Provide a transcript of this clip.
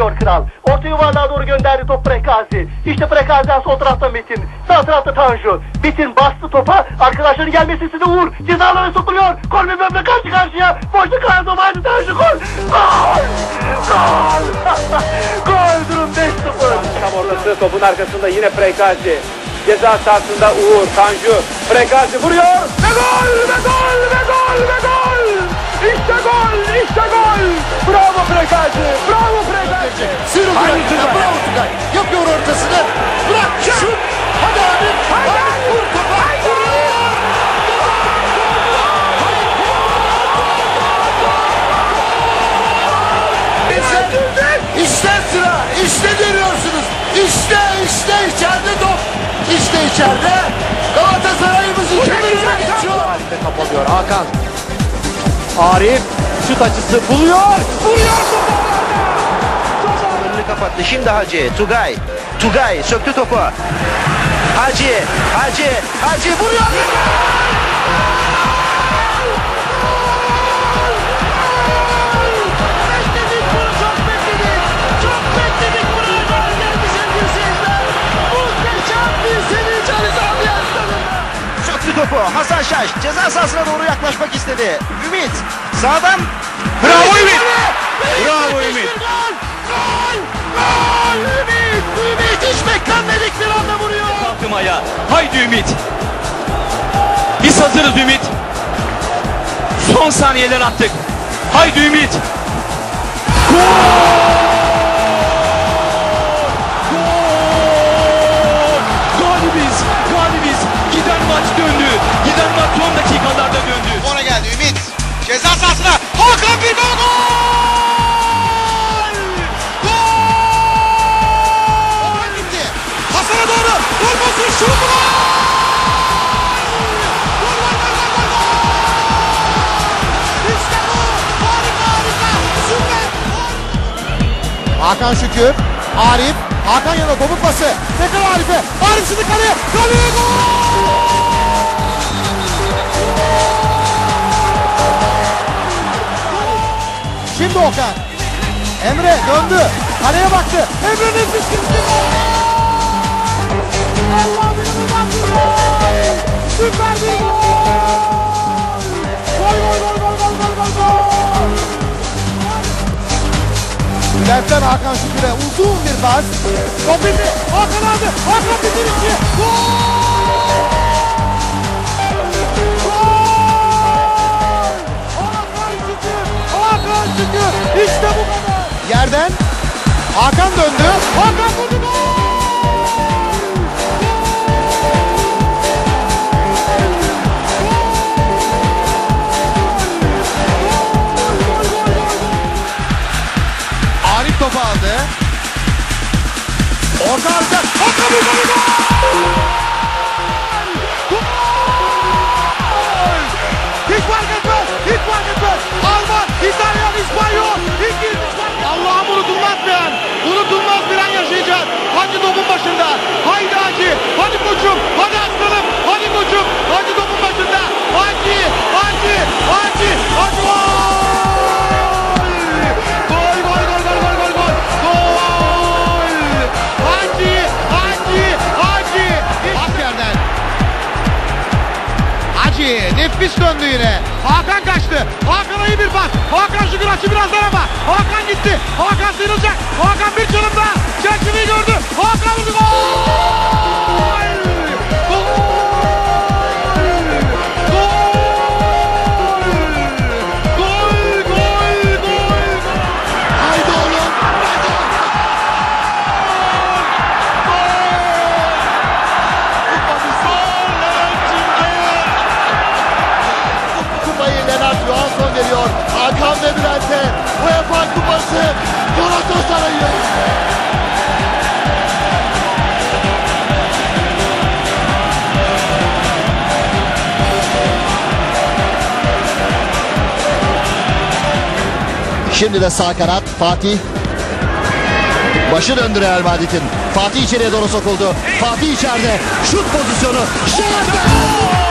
Erdal. Orta yuvarlığa doğru gönderdi top Prekazi. İşte Prekazi'den sol tarafta Metin. Sağ tarafta Tanju. Metin bastı topa. Arkadaşların gelmesi size Uğur. Cezalara sokuluyor. Gol ve böbre karşı karşıya. Kalan top aynı Tanju. Gol. Gol. Gol. Gol durum 5-0. Tam ortası topun arkasında yine Prekazi. Ceza sahasında Uğur, Tanju. Prekazi vuruyor. Ve gol! Ve gol! Ve gol! Ve gol! İşte gol! İşte gol! Bravo Prekazi! Bravo Prekazi! Sürü Haydi bırak. Tugay. Bravo Tugay. Yapıyor ortasını. Bırak. Şut. Hadi abi. Hadi. Vur topa. İşte, işte sıra. İşte görüyorsunuz. İşte işte içeride top. İşte içeride. Galatasaray'ımız iki birine geçiyor. Arif'e kapatıyor Hakan. Arif şut açısı buluyor. Vuruyor Önünü kapattı. Şimdi Hacı. Tugay. Tugay söktü topu. Hacı. Hacı. Hacı vuruyor. Söktü topu. Hasan Şaş ceza sahasına doğru yaklaşmak istedi. Ümit sağdan. Bravo Ümit! Bravo Ümit. Gol! Gol! Gol! Ümit! Ümit hiç beklenmedik bir anda vuruyor. Kalktım ayağa. Haydi Ümit. Biz hazırız Ümit. Son saniyeler attık. Haydi Ümit. Gol! Hakan Şükür, Arif, Hakan yana topuk pası. Tekrar Arif'e. Arif şimdi kaleye. Kaleye gol! Şimdi Okan. Emre döndü. Kaleye baktı. Emre nefis gitti. Süper bir. Gol Bülent'ten Hakan Şükür'e uzun bir pas. Top indi. Hakan aldı. Hakan! Hakan Şükür. Hakan Şükür. İşte bu kadar. Yerden Hakan döndü. Hakan vurdu. Gol! Topu aldı. Orta arka. Hakan vurdu. Gol! Gol! Hiç fark nefis döndü yine. Hakan kaçtı. Hakan'a iyi bir pas. Hakan Şükür açı birazdan ama. Hakan gitti. Hakan sıyrılacak. Hakan Hakan Bülent'e UEFA Kupası Galatasaray'ın. Şimdi de sağ kanat Fatih. Başı döndü Real Madrid'in. Fatih içeriye doğru sokuldu. Fatih içeride. Şut pozisyonu. Şut!